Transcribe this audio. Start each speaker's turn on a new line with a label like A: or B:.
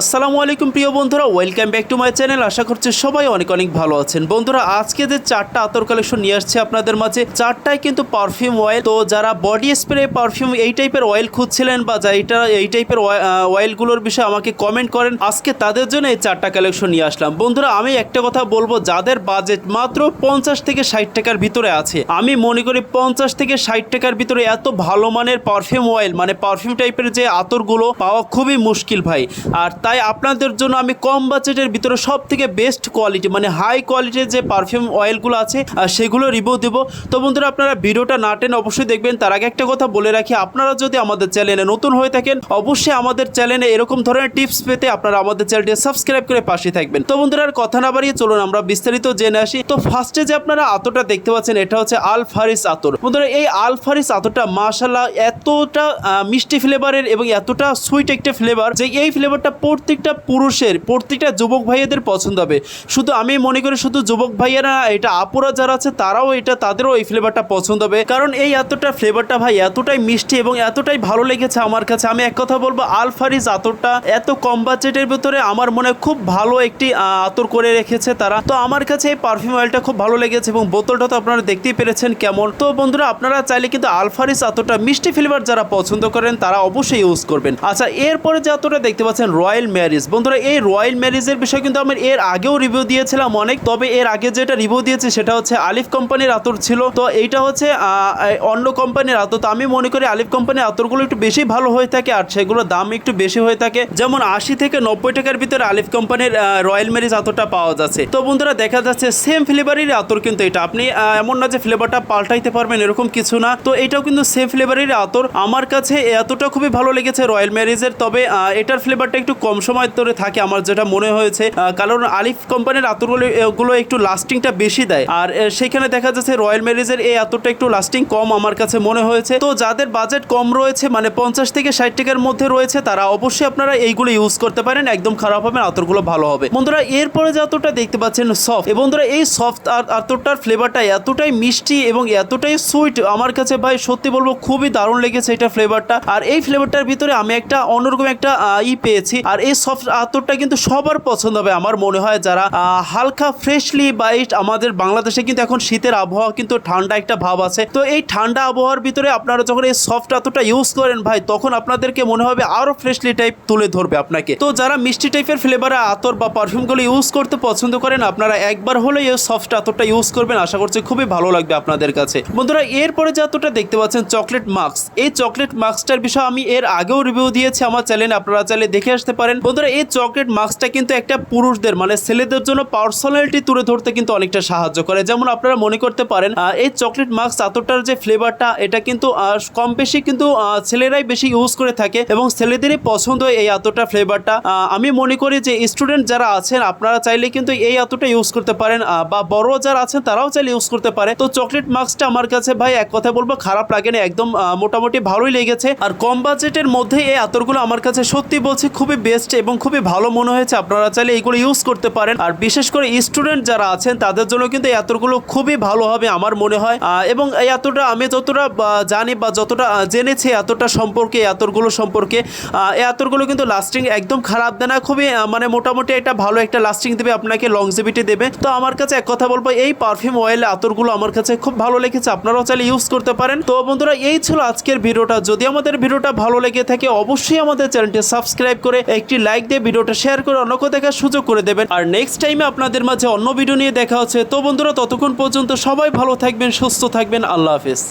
A: আসসালামু আলাইকুম প্রিয় বন্ধুরা welcome back to my channel আশা করছি সবাই অনেক অনেক ভালো আছেন। বন্ধুরা, আজকে যে চারটা আতর কালেকশন নিয়ে আসছে আপনাদের মাঝে চারটাই কিন্তু পারফিউম অয়েল তো যারা বডি স্প্রে পারফিউম এই টাইপের অয়েল খুঁজছিলেন বা যা এটা এই টাইপের অয়েলগুলোর বিষয়ে আমাকে কমেন্ট করেন, আজকে তাদের জন্য এই চারটা কালেকশন নিয়ে আসলাম। বন্ধুরা, আমি একটা কথা বলব, যাদের বাজেট মাত্র পঞ্চাশ থেকে ষাট টাকার ভিতরে আছে, আমি মনে করি পঞ্চাশ থেকে ষাট টাকার ভিতরে এত ভালো মানের পারফিউম অয়েল মানে পারফিউম টাইপের যে আতরগুলো পাওয়া খুবই মুশকিল ভাই। আর তাই আপনাদের জন্য আমি কম বাজেটের ভিতরে সব থেকে বেস্ট কোয়ালিটি মানে হাই কোয়ালিটির যে পারফিউম অয়েলগুলো আছে সেগুলো রিভিউ দেবো। তো বন্ধুরা, আপনারা ভিডিওটা না টেনে অবশ্যই দেখবেন। তার আগে একটা কথা বলে রাখি, আপনারা যদি আমাদের চ্যানেলে নতুন হয়ে থাকেন, অবশ্যই আমাদের চ্যানেলে এরকম ধরনের টিপস পেতে আপনারা আমাদের চ্যানেলটি সাবস্ক্রাইব করে পাশে থাকবেন। তো বন্ধুরা, আর কথা না বাড়িয়ে চলুন, আমরা বিস্তারিত জেনে আসি। তো ফার্স্টে যে আপনারা আতরটা দেখতে পাচ্ছেন, এটা হচ্ছে আল ফারিস আতর। বন্ধুরা, এই আল ফারিস আতরটা মাশাল্লাহ এতটা মিষ্টি ফ্লেভারের এবং এতটা সুইট একটা ফ্লেভার যে এই ফ্লেভারটা প্রত্যেকটা পুরুষের, প্রত্যেকটা যুবক ভাইয়াদের পছন্দ হবে। শুধু আমি মনে করি শুধু যুবক ভাইয়ারা এটা আপুরা যারা আছে, তারাও এটা, তাদেরও এই ফ্লেভারটা পছন্দ হবে। কারণ এই এতটা ফ্লেভারটা ভাই, এতটাই মিষ্টি এবং এতটাই ভালো লেগেছে আমার কাছে। আমি এক কথা বলব, আলফারিজ আতরটা এত কম বাজেটের ভিতরে আমার মনে খুব ভালো একটি আতর করে রেখেছে তারা। তো আমার কাছে এই পারফিউম অয়েলটা খুব ভালো লেগেছে এবং বোতলটা তো আপনারা দেখতেই পেরেছেন কেমন। তো বন্ধুরা, আপনারা চাইলে কিন্তু আলফারিজ আতরটা মিষ্টি ফ্লেভার যারা পছন্দ করেন, তারা অবশ্যই ইউজ করবেন। আচ্ছা এরপরে যে আতরটা দেখতে পাচ্ছেন, রয়্যাল ম্যারিজ। বন্ধুরা, এই রয়্যাল ম্যারিজের বিষয়ে কিন্তু আমি এর আগেও রিভিউ দিয়েছিলাম অনেক। তবে এর আগে যেটা রিভিউ দিয়েছি সেটা হচ্ছে আলিফ কোম্পানির আতর ছিল। তো এইটা হচ্ছে অন্য কোম্পানির আতর। তো আমি মনে করি আলিফ কোম্পানির আতরগুলো একটু বেশি ভালো হয়ে থাকে আর সেগুলোর দাম একটু বেশি হয়ে থাকে। যেমন আশি থেকে নব্বই টাকার ভিতরে আলিফ কোম্পানির রয়্যাল ম্যারিজ আতরটা পাওয়া যাচ্ছে। তো বন্ধুরা, দেখা যাচ্ছে সেম ফ্লেভারের আতর কিন্তু এটা। আপনি এমন না যে ফ্লেভারটা পাল্টাইতে পারবেন, এরকম কিছু না। তো এটাও কিন্তু সেম ফ্লেভারের আতর। আমার কাছে এতটা খুবই ভালো লেগেছে রয়্যাল ম্যারেজের। তবে এটার ফ্লেভারটা একটু কম সময় ধরে থাকে আমার যেটা মনে হয়েছে। কারণ আলিফ কোম্পানির আতরগুলো একটু লাস্টিংটা বেশি দেয়। আর সেখানে দেখা যাচ্ছে রয়্যাল ম্যারেজের এই আতরটা একটু লাস্টিং কম আমার কাছে মনে হয়েছে। তো যাদের বাজেট কম রয়েছে মানে পঞ্চাশ থেকে ষাট টাকার মধ্যে রয়েছে, তারা অবশ্যই আপনারা এইগুলো ইউজ করতে পারেন। একদম খারাপ হবে আতরগুলো ভালো হবে। বন্ধুরা, এরপরে যে আতরটা দেখতে পাচ্ছেন সফট এবং বন্ধুরা, এই সফট আতরটার ফ্লেভারটা এতটাই মিষ্টি এবং এতটাই সুইট আমার কাছে ভাই, সত্যি বলব খুবই দারুণ লেগেছে এটা ফ্লেভারটা আর এই ফ্লেভারটার ভিতরে আমি একটা অন্যরকম একটা ই পেয়েছি। আর এই সফট আতরটা কিন্তু সবার পছন্দ হবে। আমার মনে হয় যারা হালকা ফ্রেশলি বাইট আমাদের বাংলাদেশে কিন্তু এখন শীতের আবহাওয়া কিন্তু ঠান্ডা একটা ভাব আছে। তো এই ঠান্ডা আবহাওয়ার ভিতরে আপনারা যখন এই সফট আতরটা ইউজ করেন ভাই, তখন আপনাদেরকে মনে হবে আরও ফ্রেশলি টাইপ তুলে ধরবে আপনাকে। তো যারা মিষ্টি টাইপের ফ্লেভার আতর বা পারফিউমগুলো ইউজ করতে পছন্দ করেন, আপনারা একবার হলেও এই সফট আতরটা ইউজ করবেন। আশা করছি খুবই ভালো লাগবে আপনাদের কাছে। বন্ধুরা, এরপরে যে আতরটা দেখতে পাচ্ছেন চকলেট মাস্ক এই চকলেট মাস্কটার বিষয়ে আমি এর আগেও রিভিউ দিয়েছি আমার চ্যানেলে আপনারা চাইলে দেখে আসতে পারেন। বন্ধুরা, এই চকলেট মাস্কটা কিন্তু একটা পুরুষদের মানে ছেলেদের জন্য পার্সোনালিটি তুলে ধরতে কিন্তু অনেকটা সাহায্য করে। যেমন আপনারা মনে করতে পারেন এই চকলেট মাস্ক আতরটার যে ফ্লেভারটা এটা কিন্তু কম বেশি কিন্তু ছেলেরাই বেশি ইউজ করে থাকে এবং ছেলেদেরই পছন্দ এই আতরটা ফ্লেভারটা আমি মনে করি যে স্টুডেন্ট যারা আছেন, আপনারা চাইলে কিন্তু এই আতরটা ইউজ করতে পারেন বা বড় যারা আছেন, তারাও চাইলে ইউজ করতে পারে। তো চকলেট মাস্কটা আমার কাছে ভাই, এক কথা বলব, খারাপ লাগে না, একদম মোটামুটি ভালোই লেগেছে। আর কম বাজেটের মধ্যে এই আতরগুলো আমার কাছে সত্যি বলছি, খুবই বেস্ট এবং খুবই ভালো মনে হয়েছে। আপনারা চাইলে এইগুলো ইউজ করতে পারেন। আর বিশেষ করে স্টুডেন্ট যারা আছেন, তাদের জন্য কিন্তু এই আতরগুলো খুবই ভালো হবে আমার মনে হয়। এবং এই আতরটা আমি যতটা জানি বা যতটা জেনেছি এতটা সম্পর্কে, এই আতরগুলো সম্পর্কে এই আতরগুলো কিন্তু লাস্টিং একদম খারাপ দেয় না খুবই মানে মোটামুটি একটা ভালো একটা লাস্টিং দেবে, আপনাকে লংজিভিটি দেবে। তো আমার কাছে এক কথা বলব, এই পারফিউম অয়েল আতরগুলো আমার কাছে খুব ভালো লেগেছে, আপনারাও চাইলে ইউজ করতে পারেন। তো বন্ধুরা, এই ছিল আজকের ভিডিওটা। যদি আমাদের ভিডিওটা ভালো লেগে থাকে, অবশ্যই আমাদের চ্যানেলটি সাবস্ক্রাইব করে একটি লাইক দিয়ে ভিডিওটা শেয়ার করে অন্যকে দেখার সুযোগ করে দেবেন। আর নেক্সট টাইমে আপনাদের মাঝে অন্য ভিডিও নিয়ে দেখা হচ্ছে। তো বন্ধুরা, ততক্ষণ পর্যন্ত সবাই ভালো থাকবেন, সুস্থ থাকবেন। আল্লাহ হাফেজ।